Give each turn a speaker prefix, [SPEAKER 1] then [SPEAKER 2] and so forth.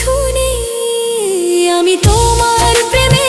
[SPEAKER 1] কিছু নেই আমি তোমার প্রেমে